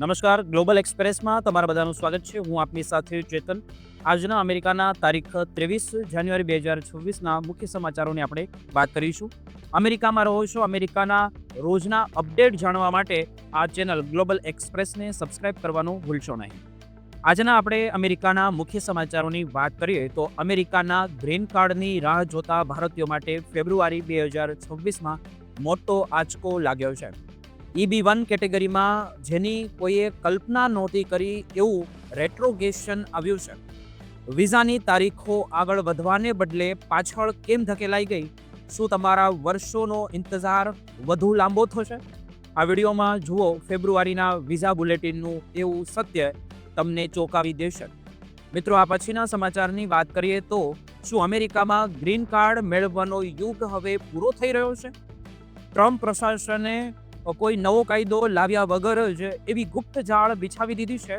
નમસ્કાર, ગ્લોબલ એક્સપ્રેસમાં તમારા બધાનું સ્વાગત છે. હું આપની સાથે ચેતન. આજના અમેરિકાના તારીખ ત્રેવીસ જાન્યુઆરી બે હજાર છવ્વીસના મુખ્ય સમાચારોની આપણે વાત કરીશું. અમેરિકામાં રહો છો. અમેરિકાના રોજના અપડેટ જાણવા માટે આ ચેનલ ગ્લોબલ એક્સપ્રેસને સબસ્ક્રાઇબ કરવાનું ભૂલશો નહીં. આજના આપણે અમેરિકાના મુખ્ય સમાચારોની વાત કરીએ તો અમેરિકાના ગ્રીન કાર્ડની રાહ જોતા ભારતીયો માટે ફેબ્રુઆરી બે હજાર છવ્વીસમાં મોટો આંચકો લાગ્યો છે. ઈબી વન કેટેગરીમાં જેની કોઈએ કલ્પના નહોતી કરી એવું રેટ્રોગેશન આવ્યું છે. વિઝાની તારીખો આગળ વધવાને બદલે પાછળ કેમ ધકેલાઈ ગઈ? શું તમારા વર્ષોનો ઇંતજાર વધુ લાંબો થશે? આ વિડીયોમાં જુઓ ફેબ્રુઆરીના વિઝા બુલેટિનનું એવું સત્ય તમને ચોંકાવી દેશે. મિત્રો, આ પછીના સમાચારની વાત કરીએ તો શું અમેરિકામાં ગ્રીન કાર્ડ મેળવવાનો યુગ હવે પૂરો થઈ રહ્યો છે? ટ્રમ્પ પ્રશાસને કોઈ નવો કાયદો લાવ્યા વગર જ એવી ગુપ્ત જાળ બિછાવી દીધી છે,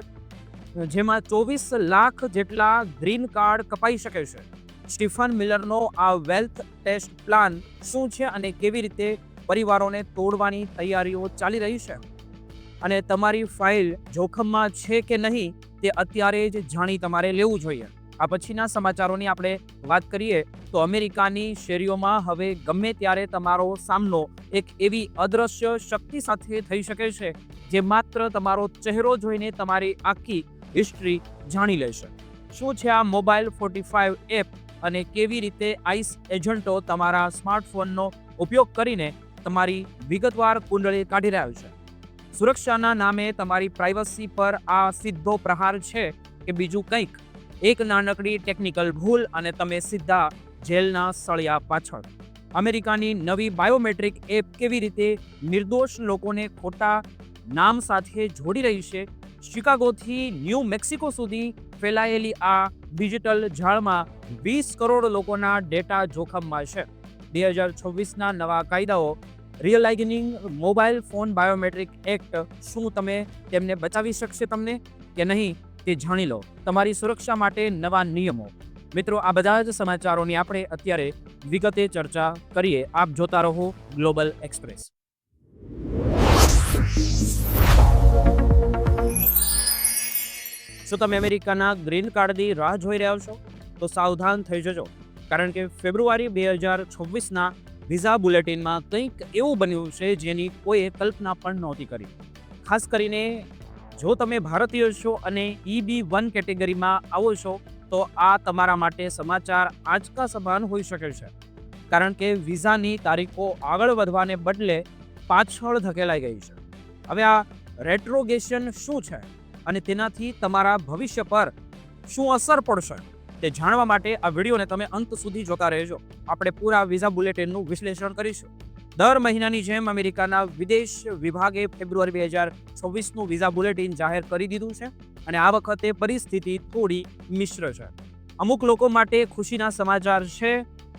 જેમાં ચોવીસ લાખ જેટલા ગ્રીન કાર્ડ કપાઈ શકે છે. સ્ટીફન મિલરનો આ વેલ્થ ટેસ્ટ પ્લાન શું છે અને કેવી રીતે પરિવારોને તોડવાની તૈયારીઓ ચાલી રહી છે? અને તમારી ફાઇલ જોખમમાં છે કે નહીં તે અત્યારે જ જાણી તમારે લેવું જોઈએ. આ પછીના સમાચારોની આપણે વાત કરીએ તો અમેરિકાની શેરીઓમાં હવે ગમે ત્યારે તમારો સામનો એક એવી અદ્રશ્ય શક્તિ સાથે થઈ શકે છે જે માત્ર તમારો ચહેરો જોઈને તમારી આખી હિસ્ટ્રી જાણી લેશે. શું છે આ મોબાઈલ ફોર્ટી ફાઇવ એપ અને કેવી રીતે આઈસ એજન્ટો તમારા સ્માર્ટફોનનો ઉપયોગ કરીને તમારી વિગતવાર કુંડળી કાઢી રહ્યું છે? સુરક્ષાના નામે તમારી પ્રાઇવસી પર આ સીધો પ્રહાર છે કે બીજું કંઈક? એક નાનકડી ટેકનિકલ ભૂલ અને તમે સીધા જેલના સળિયા પાછળ. અમેરિકાની નવી બાયોમેટ્રિક એપ કેવી રીતે નિર્દોષ લોકોને ખોટા નામ સાથે જોડી રહી છે? શિકાગોથી ન્યૂ મેક્સિકો સુધી ફેલાયેલી આ ડિજિટલ જાળમાં વીસ કરોડ લોકોના ડેટા જોખમમાં છે. બે હજાર છવ્વીસના નવા કાયદાઓ realigning mobile phone biometric act શું તમે તેમને બચાવી શકશે તમને કે નહીં? તે જાણી લો. તમારી સુરક્ષા માટે નવા નિયમો. મિત્રો, આ બધા જ સમાચારોની આપણે અત્યારે વિગતે ચર્ચા કરીએ. આપ જોતા રહો ગ્લોબલ એક્સપ્રેસ. શું તમે અમેરિકાના ગ્રીન કાર્ડની રાહ જોઈ રહ્યા છો? તો સાવધાન થઈ જજો. કારણ કે ફેબ્રુઆરી બે હજાર છવ્વીસના વિઝા બુલેટિનમાં કંઈક એવું બન્યું છે જેની કોઈએ કલ્પના પણ નહોતી કરી. ખાસ કરીને જો તમે ભારતીય છો અને ઈબી વન કેટેગરીમાં આવો છો, તો આ તમારા માટે સમાચાર આંચકા સમાન હોઈ શકે છે. કારણ કે વિઝાની તારીખો આગળ વધવાને બદલે પાછળ ધકેલાઈ ગઈ છે. હવે આ રેટ્રોગેશન શું છે? અને તેનાથી તમારા ભવિષ્ય પર શું અસર પડશે? તે જાણવા માટે આ વિડીયોને તમે અંત સુધી જોતા રહેજો. આપણે પૂરા વિઝા બુલેટિનનું વિશ્લેષણ કરીશું. દર મહિનાની જેમ અમેરિકાના વિદેશ વિભાગે ફેબ્રુઆરી બે હજાર છવ્વીસનું વિઝા બુલેટિન જાહેર કરી દીધું છે અને આ વખતે પરિસ્થિતિ થોડી મિશ્ર છે. અમુક લોકો માટે ખુશીના સમાચાર છે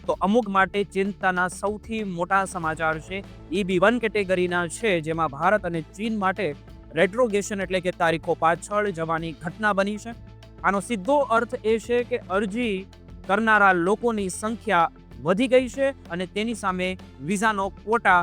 તો અમુક માટે ચિંતાના સૌથી મોટા સમાચાર છે. ઈબી વન કેટેગરીના છે જેમાં ભારત અને ચીન માટે રેટ્રોગેશન એટલે કે તારીખો પાછળ જવાની ઘટના બની છે. આનો સીધો અર્થ એ છે કે અરજી કરનારા લોકોની સંખ્યા વધી ગઈ છે અને તેની સામે વિઝાનો કોટા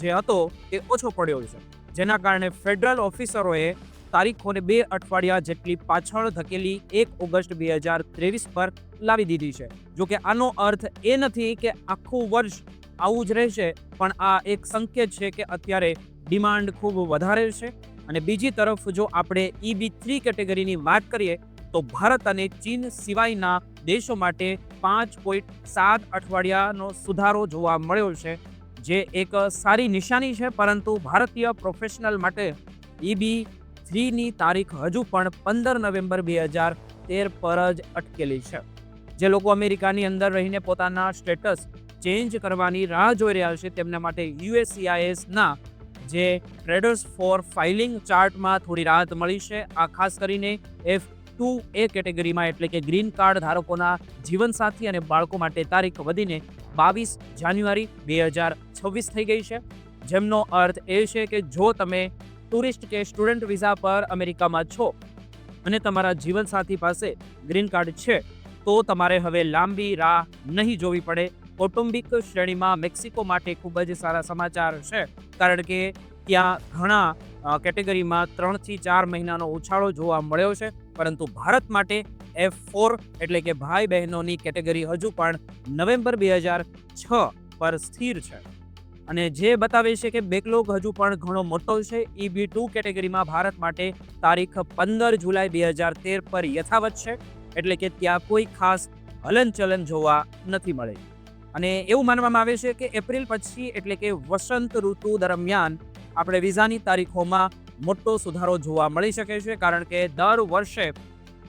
જે હતો એ ઓછો પડ્યો છે. જેના કારણે ફેડરલ ઓફિસરોએ તારીખોને બે અઠવાડિયા જેટલી પાછળ ધકેલી એક ઓગસ્ટ બે હજાર ત્રેવીસ પર લાવી દીધી છે. જોકે આનો અર્થ એ નથી કે આખું વર્ષ આવું જ રહેશે, પણ આ એક સંકેત છે કે અત્યારે ડિમાન્ડ ખૂબ વધારે છે. અને બીજી તરફ જો આપણે ઈબી થ્રી કેટેગરીની વાત કરીએ, તો ભારત અને ચીન સિવાયના દેશો માટે પાંચ પોઈન્ટ સાત અઠવાડિયાનો સુધારો જોવા મળ્યો છે, જે એક સારી નિશાની છે, પરંતુ ભારતીય પ્રોફેશનલ માટે ઈબી થ્રીની તારીખ હજુ પણ પંદર નવેમ્બર બે હજાર તેર પર જ અટકેલી છે. જે લોકો અમેરિકાની અંદર રહીને પોતાના સ્ટેટસ ચેન્જ કરવાની રાહ જોઈ રહ્યા છે, તેમના માટે યુએસસીઆઈએસના જે ટ્રેડર્સ ફોર ફાઇલિંગ ચાર્ટમાં થોડી રાહત મળી છે. આ ખાસ કરીને એફ ટુ એ કેટેગરીમાં, એટલે કે ગ્રીન કાર્ડ ધારકોના જીવનસાથી અને બાળકો માટે તારીખ વધીને બાવીસ જાન્યુઆરી બે હજાર છવ્વીસ થઈ ગઈ છે. જેમનો અર્થ એ છે કે જો તમે ટુરિસ્ટ કે સ્ટુડન્ટ વિઝા પર અમેરિકામાં છો અને તમારા જીવનસાથી પાસે ગ્રીન કાર્ડ છે, તો તમારે હવે લાંબી રાહ નહીં જોવી પડે. કૌટુંબિક શ્રેણીમાં મેક્સિકો માટે ખૂબ જ સારા સમાચાર છે, કારણ કે ત્યાં ઘણા કેટેગરીમાં ત્રણથી ચાર મહિનાનો ઉછાળો જોવા મળ્યો છે. પરંતુ ભારત માટે એફ ફોર એટલે કે ભાઈ બહેનોની કેટેગરી હજુ પણ નવેમ્બર બે હજાર છ પર સ્થિર છે. અને જે બતાવે છે કે બેકલોગ હજુ પણ ઘણો મોટો છે, ઈ બી ટુ કેટેગરીમાં ભારત માટે તારીખ પંદર જુલાઈ બે હજાર તેર પર યથાવત છે. એટલે કે ત્યાં કોઈ ખાસ હલનચલન જોવા નથી મળે. અને એવું માનવામાં આવે છે કે એપ્રિલ પછી એટલે કે વસંત ઋતુ દરમિયાન આપણે વિઝાની તારીખોમાં મોટો સુધારો જોવા મળી શકે છે, કારણ કે દર વર્ષે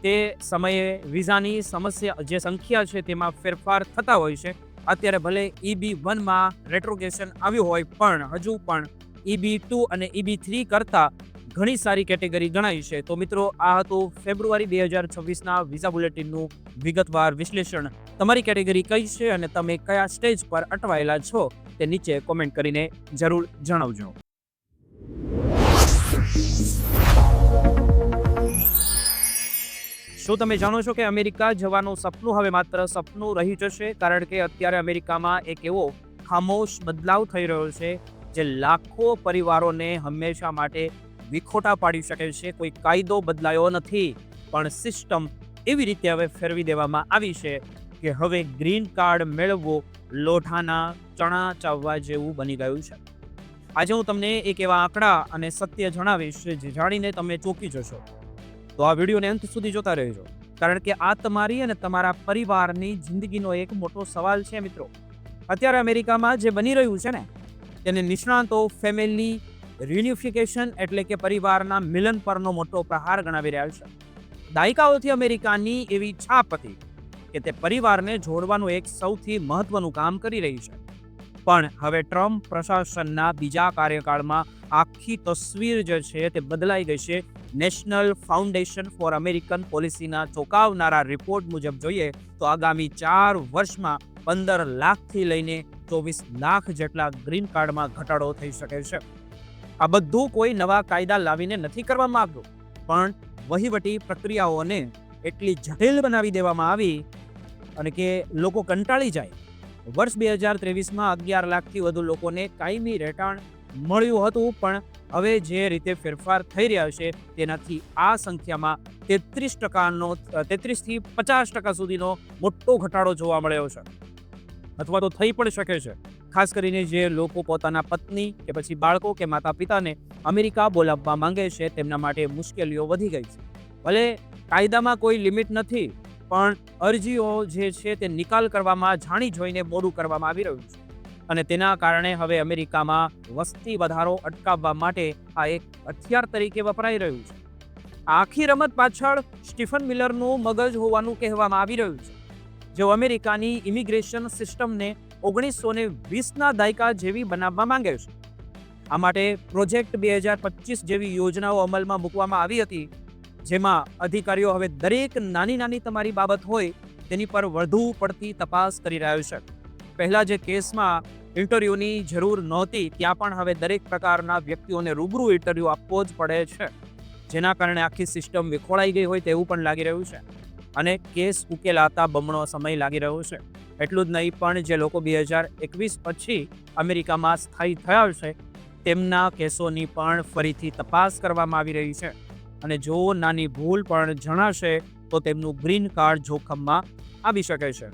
તે સમયે વિઝાની સમસ્યા, જે સંખ્યા છે તેમાં ફેરફાર થતા હોય છે. અત્યારે ભલે ઈબી વનમાં રેટ્રોગેશન આવ્યું હોય, પણ હજુ પણ ઈબી ટુ અને ઈબી થ્રી કરતાં ઘણી સારી કેટેગરી ગણાય છે. તો મિત્રો, આ હતું ફેબ્રુઆરી બે હજાર છવ્વીસના વિઝા બુલેટિનનું વિગતવાર વિશ્લેષણ. તમારી કેટેગરી કઈ છે અને તમે કયા સ્ટેજ પર અટવાયેલા છો તે નીચે કોમેન્ટ કરીને જરૂર જણાવજો. શું તમે જાણો છો કે અમેરિકા જવાનું સપનું હવે માત્ર સપનું રહી જશે? કારણ કે અત્યારે અમેરિકામાં એક એવો ખામોશ બદલાવ થઈ રહ્યો છે જે લાખો પરિવારોને હંમેશા માટે વિખોટા પાડી શકે છે. કોઈ કાયદો બદલાયો નથી, પણ સિસ્ટમ એવી રીતે હવે ફેરવી દેવામાં આવી છે કે હવે ગ્રીન કાર્ડ મેળવવો લોઢાના ચણા ચાવવા જેવું બની ગયું છે. આજે હું તમને એક એવા આંકડા અને સત્ય જણાવીશ જે જાણીને તમે ચોંકી જશો. તો આ વિડીયોને અંત સુધી જોતા રહેજો. કારણ કે આ તમારી અને તમારા પરિવારની જિંદગીનો એક મોટો સવાલ છે મિત્રો. અત્યારે અમેરિકામાં જે બની રહ્યું છે ને, તેને નિષ્ણાતો ફેમિલી રિયુનિફિકેશન એટલે કે પરિવારના મિલન પરનો મોટો પ્રહાર ગણાવી રહ્યા છે. દાયકાઓથી અમેરિકાની એવી છાપ હતી કે તે પરિવારને જોડવાનું એક સૌથી મહત્વનું કામ કરી રહી છે. પણ હવે ટ્રમ્પ પ્રશાસનના બીજા કાર્યકાળમાં આખી તસવીર જે છે તે બદલાઈ ગઈ છે. નેશનલ ફાઉન્ડેશન ફોર અમેરિકન પોલિસીના ચોંકાવનારા રિપોર્ટ મુજબ જોઈએ તો આગામી ચાર વર્ષમાં પંદર લાખથી લઈને ચોવીસ લાખ જેટલા ગ્રીન કાર્ડમાં ઘટાડો થઈ શકે છે. આ બધું કોઈ નવા કાયદા લાવીને નથી કરવામાં આવ્યું. પણ વહીવટી પ્રક્રિયાઓને એટલી જટિલ બનાવી દેવામાં આવી અને કે લોકો કંટાળી જાય. વર્ષ બે હજાર ત્રેવીસમાં અગિયાર લાખથી વધુ લોકોને કાયમી રહેઠાણ મળ્યું હતું, પણ હવે જે રીતે ફેરફાર થઈ રહ્યા છે, તેનાથી આ સંખ્યામાં તેત્રીસ ટકાનો, તેત્રીસથી પચાસ ટકા સુધીનો મોટો ઘટાડો જોવા મળ્યો છે. અથવા તો થઈ પણ શકે છે. ખાસ કરીને જે લોકો પોતાના પત્ની કે પછી બાળકો કે માતા પિતાને અમેરિકા બોલાવવા માંગે છે, તેમના માટે મુશ્કેલીઓ વધી ગઈ છે. ભલે કાયદામાં કોઈ લિમિટ નથી પણ અરજીઓ જે છે તે નિકાલ કરવામાં, જાણી જોઈને મોડું કરવામાં આવી રહ્યું છે. અને તેના કારણે હવે અમેરિકામાં વસ્તી વધારો અટકાવવા માટે આ એક હથિયાર તરીકે વપરાઈ રહ્યું છે. આખી રમત પાછળ સ્ટીફન મિલરનું મગજ હોવાનું કહેવામાં આવી રહ્યું છે. જેઓ અમેરિકાની ઇમિગ્રેશન સિસ્ટમને ઓગણીસો ને વીસના દાયકા જેવી બનાવવા માંગે છે. આ માટે પ્રોજેક્ટ બે હજાર પચીસ જેવી યોજનાઓ અમલમાં મૂકવામાં આવી હતી. જેમાં અધિકારીઓ હવે દરેક નાની નાની તમારી બાબત હોય તેની પર વધુ પડતી તપાસ કરી રહ્યો છે. પહેલા જે કેસમાં ઇન્ટરવ્યૂની જરૂર નહોતી, ત્યાં પણ હવે દરેક પ્રકારના વ્યક્તિઓને રૂબરૂ ઇન્ટરવ્યૂ આપવો જ પડે છે. જેના કારણે આખી સિસ્ટમ વિખોળાઈ ગઈ હોય તેવું પણ લાગી રહ્યું છે. અને કેસ ઉકેલાતા બમણો સમય લાગી રહ્યો છે. એટલું જ નહીં, પણ જે લોકો બે હજાર એકવીસ પછી અમેરિકામાં સ્થાયી થયા છે, તેમના કેસોની પણ ફરીથી તપાસ કરવામાં આવી રહી છે. અને જો નાની ભૂલ પણ જણાશે, તો તેમનું ગ્રીન કાર્ડ જોખમમાં આવી શકે છે.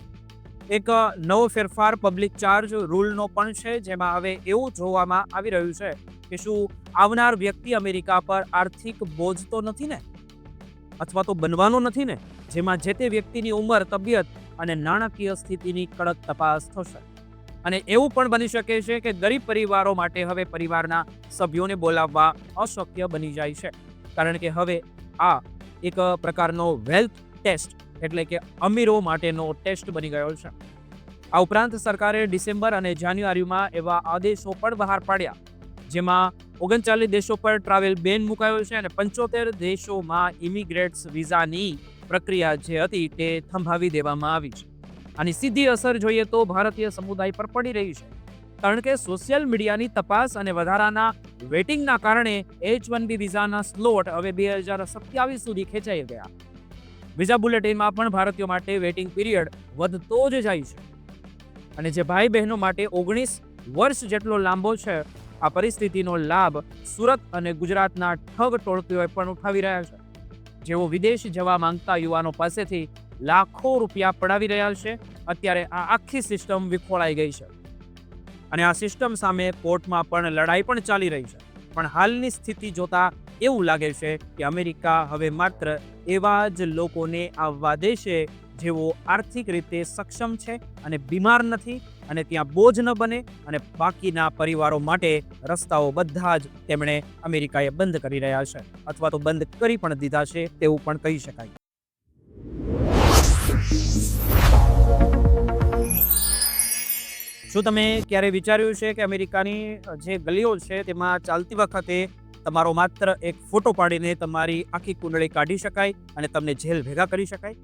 એક નવો ફેરફાર પબ્લિક ચાર્જ રૂલનો પણ છે, જેમાં હવે એવું જોવામાં આવી રહ્યું છે કે શું આવનાર વ્યક્તિ અમેરિકા પર આર્થિક બોજ તો નથી ને? અથવા તો બનવાનો નથી ને? જેમાં જે તે વ્યક્તિની ઉંમર, તબિયત અને નાણાકીય સ્થિતિની કડક તપાસ થશે. અને એવું પણ બની શકે છે કે ગરીબ પરિવારો માટે હવે પરિવારના સભ્યોને બોલાવવા અશક્ય બની જાય છે. કારણ કે હવે આ એક પ્રકારનો વેલ્થ ટેસ્ટ એટલે કે અમીરો માટેનો ટેસ્ટ બની ગયો છે. આ ઉપરાંત સરકારે ડિસેમ્બર અને જાન્યુઆરીમાં એવા આદેશો પણ બહાર પાડ્યા, જેમાં ઓગણચાલીસ દેશો પર ટ્રાવેલ બેન મુકાયો છે અને પંચોતેર દેશોમાં ઇમિગ્રેટ્સ વિઝાની પ્રક્રિયા જે હતી તે થંભાવી દેવામાં આવી છે. આની સીધી અસર જોઈએ તો ભારતીય સમુદાય પર પડી રહી છે. કારણ કે સોશિયલ મીડિયાની તપાસ અને વધારાના વેટિંગના કારણે એચ વન બી વિઝાના સ્લોટ હવે બે હજાર સત્યાવીસ સુધી ખેંચાઈ ગયા. વિઝા બુલેટિનમાં પણ ભારતીયો માટે વેટિંગ પીરિયડ વધતો જ જાય છે. અને જે ભાઈ બહેનો માટે ઓગણીસ વર્ષ જેટલો લાંબો છે, આ પરિસ્થિતિનો લાભ સુરત અને ગુજરાતના ઠગ ટોળકીઓએ પણ ઉઠાવી રહ્યા છે. જેઓ વિદેશ જવા માંગતા યુવાનો પાસેથી લાખો રૂપિયા પડાવી રહ્યા છે, અત્યારે આ આખી સિસ્ટમ વિખોળાઈ ગઈ છે. અને આ સિસ્ટમ સામે કોર્ટમાં પણ લડાઈ પણ ચાલી રહી છે. પણ હાલની સ્થિતિ જોતા એવું લાગે છે કે અમેરિકા હવે માત્ર એવા જ લોકોને આવવા દેશે જેઓ આર્થિક રીતે સક્ષમ છે અને બીમાર નથી અને ત્યાં બોજ ન બને અને બાકીના પરિવારો માટે રસ્તાઓ બધા જ તેમણે અમેરિકાએ બંધ કરી રહ્યા છે અથવા તો બંધ કરી પણ દીધા છે તેવું પણ કહી શકાય. શું તમે ક્યારે વિચાર્યું છે કે અમેરિકાની જે ગલીઓ છે તેમાં ચાલતી વખતે તમારો માત્ર એક ફોટો પાડીને તમારી આખી કુંડળી કાઢી શકાય અને તમને જેલ ભેગા કરી શકાય?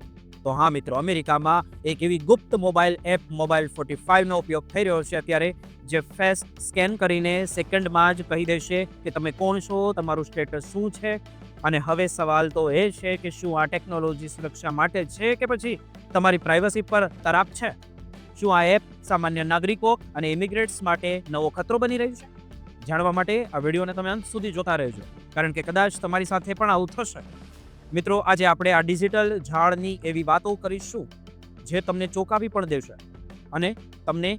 તો હા મિત્રો, અમેરિકામાં એક એવી ગુપ્ત મોબાઈલ એપ, મોબાઈલ ફોર્ટી ફાઇવનો ઉપયોગ થઈ રહ્યો છે. અત્યારે જે ફેસ સ્કેન કરીને સેકન્ડમાં જ કહી દેશે કે તમે કોણ છો, તમારું સ્ટેટસ શું છે? અને હવે સવાલ તો એ છે કે શું આ ટેકનોલોજી સુરક્ષા માટે છે કે પછી તમારી પ્રાઇવસી પર તરાપ છે? શું આ એપ સામાન્ય નાગરિકો અને ઇમિગ્રેટ્સ માટે નવો ખતરો બની રહ્યું છે? જાણવા માટે આ વિડીયોને તમે અંત સુધી જોતા રહેજો, કારણ કે કદાચ તમારી સાથે પણ આવું થશે. મિત્રો, આજે આપણે આ ડિજિટલ ઝાડની એવી વાતો કરીશું, જે તમને ચોંકાવી પણ દેશે અને તમને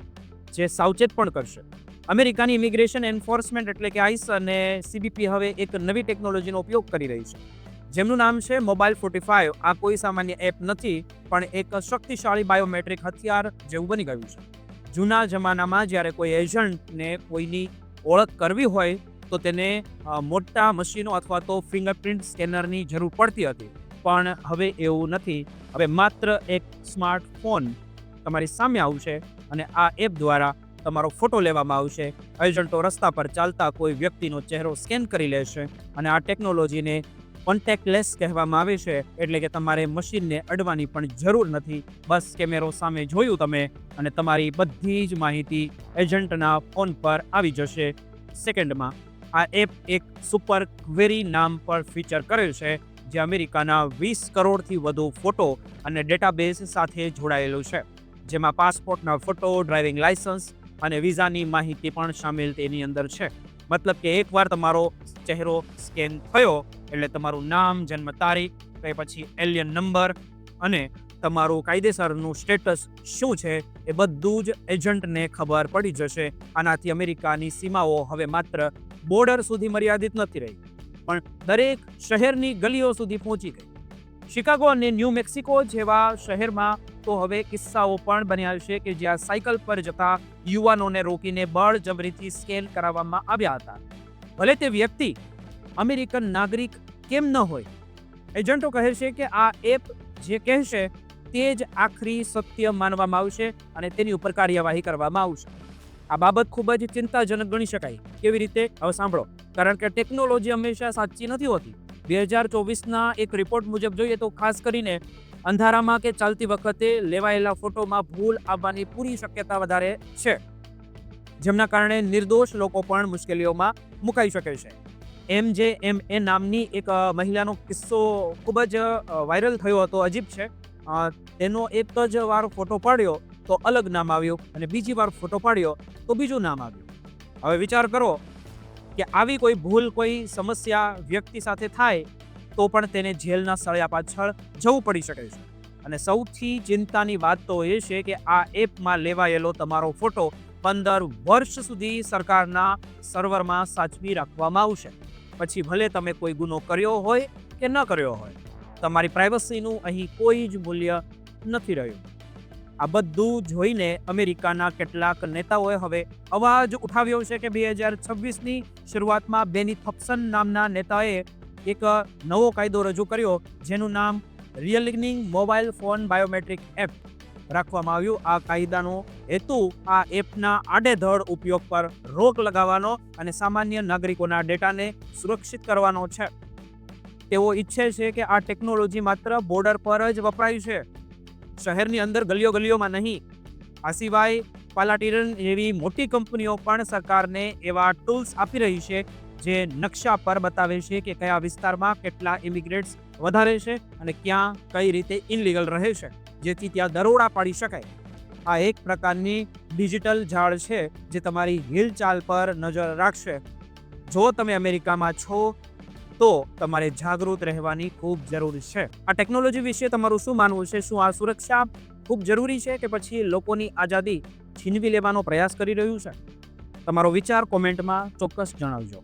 જે સાવચેત પણ કરશે. અમેરિકાની ઇમિગ્રેશન એન્ફોર્સમેન્ટ એટલે કે આઈસ અને સીબીપી હવે એક નવી ટેકનોલોજીનો ઉપયોગ કરી રહી છે. જેમનું નામ છે મોબાઈલ ફોર્ટી ફાઇવ આ કોઈ સામાન્ય એપ નથી, પણ એક શક્તિશાળી બાયોમેટ્રિક હથિયાર જેવું બની ગયું છે. જૂના જમાનામાં જ્યારે કોઈ એજન્ટને કોઈની ઓળખ કરવી હોય, તો તેને મોટા મશીનો અથવા તો ફિંગરપ્રિન્ટ સ્કેનરની જરૂર પડતી હતી. પણ હવે એવું નથી. હવે માત્ર એક સ્માર્ટફોન તમારી સામે આવશે અને આ એપ દ્વારા તમારો ફોટો લેવામાં આવશે. એજન્ટો રસ્તા પર ચાલતા કોઈ વ્યક્તિનો ચહેરો સ્કેન કરી લેશે અને આ ટેકનોલોજીને કોન્ટેક્ટલેસ કહેવામાં આવે છે, એટલે કે તમારે મશીનને અડવાની પણ જરૂર નથી. બસ કેમેરો સામે જોયું તમે અને તમારી બધી જ માહિતી એજન્ટના ફોન પર આવી જશે. સેકન્ડમાં, આ એપ એક સુપર ક્વેરી નામ પર ફીચર કરેલ છે, જે અમેરિકાના વીસ કરોડથી વધુ ફોટો અને ડેટાબેઝ સાથે જોડાયેલું છે. જેમાં પાસપોર્ટના ફોટો, ડ્રાઇવિંગ લાયસન્સ અને વિઝાની માહિતી પણ સામેલ તેની અંદર છે. મતલબ કે એકવાર તમારો ચહેરો સ્કેન થયો, એટલે તમારું નામ, જન્મ તારીખ કે પછી એલિયન નંબર અને તમારું કાયદેસરનું સ્ટેટસ શું છે, એ બધું જ એજન્ટને ખબર પડી જશે. આનાથી અમેરિકાની સીમાઓ હવે માત્ર બોર્ડર સુધી મર્યાદિત નથી રહી, પણ દરેક શહેરની ગલીઓ સુધી પહોંચી ગઈ. શિકાગો અને ન્યૂ મેક્સિકો જેવા શહેરમાં તો હવે કિસ્સાઓ પણ બન્યા છે કે જ્યાં સાયકલ પર જતા યુવાનોને રોકીને બળજબરીથી સ્કેન કરાવવામાં આવ્યા હતા. ભલે તે વ્યક્તિ અમેરિકન નાગરિક કેમ ન હોય, એજન્ટો કહે છે કે આ એપ જે કહેશે તે જ આખરી સત્ય માનવામાં આવશે અને તેની ઉપર કાર્યવાહી કરવામાં આવશે. આ બાબત ખૂબ જ ચિંતાજનક ગણી શકાય. કેવી રીતે? હવે સાંભળો. કારણ કે ટેકનોલોજી હંમેશા સાચી નથી હોતી. બે હજાર ચોવીસના એક રિપોર્ટ મુજબ જોઈએ તો ખાસ કરીને અંધારામાં કે ચાલતી વખતે લેવાયેલા ફોટોમાં ભૂલ આવવાની પૂરી શક્યતા વધારે છે, જેમના કારણે નિર્દોષ લોકો પણ મુશ્કેલીઓમાં મુકાઈ શકે છે. એમ જે એમ એ નામની એક મહિલાનો કિસ્સો ખૂબ જ વાયરલ થયો હતો, અજીબ છે. તેનો એક જ વાર ફોટો પાડ્યો તો અલગ નામ આવ્યું અને બીજી વાર ફોટો પાડ્યો તો બીજું નામ આવ્યું. હવે વિચાર કરો કે આવી કોઈ ભૂલ, કોઈ સમસ્યા વ્યક્તિ સાથે થાય, તો પણ તેને જેલના સળિયા પાછળ જવું પડી શકે છે. અને સૌથી ચિંતાની વાત તો એ છે કે આ એપમાં લેવાયેલો તમારો ફોટો પંદર વર્ષ સુધી સરકારના સર્વરમાં સાચવી રાખવામાં આવશે. પછી ભલે તમે કોઈ ગુનો કર્યો હોય કે ન કર્યો હોય, તમારી પ્રાઇવસીનું અહીં કોઈ જ મૂલ્ય નથી રહ્યું. આ બધું જોઈને અમેરિકાના કેટલાક નેતાઓએ હવે અવાજ ઉઠાવ્યો છે કે બે હજાર છવ્વીસની શરૂઆતમાં બેની થપ્સન નામના નેતાએ એક નવો કાયદો રજૂ કર્યો, જેનું નામ reeling mobile phone biometric app રાખવામાં આવ્યું. આ કાયદાનો હેતુ આ એપના આડેધડ ઉપયોગ પર રોક લગાવવાનો અને સામાન્ય નાગરિકોના ડેટાને સુરક્ષિત કરવાનો છે. તેઓ ઈચ્છે છે કે આ ટેકનોલોજી માત્ર બોર્ડર પર જ વપરાય છે. શહેરની અંદર ગલીઓ ગલીઓમાં નહીં. આ સિવાય પાલાટીરન જેવી મોટી કંપનીઓ પણ સરકારને એવા ટૂલ્સ આપી રહી છે, જે નકશા પર બતાવે છે કે કયા વિસ્તારમાં કેટલા ઇમિગ્રેટ્સ વધારે છે અને ક્યાં કઈ રીતે ઇનલીગલ રહે છે, જેથી ત્યાં દરોડા પાડી શકાય. આ એક પ્રકારની ડિજિટલ ઝાડ છે, જે તમારી હિલચાલ પર નજર રાખશે. જો તમે અમેરિકામાં છો તો તમારે જાગૃત રહેવાની ખૂબ જરૂર છે. આ ટેકનોલોજી વિશે તમારું શું માનવું છે? શું આ સુરક્ષા ખૂબ જરૂરી છે કે પછી લોકોની આઝાદી છીનવી લેવાનો પ્રયાસ કરી રહ્યું છે? તમારો વિચાર કોમેન્ટમાં ચોક્કસ જણાવજો.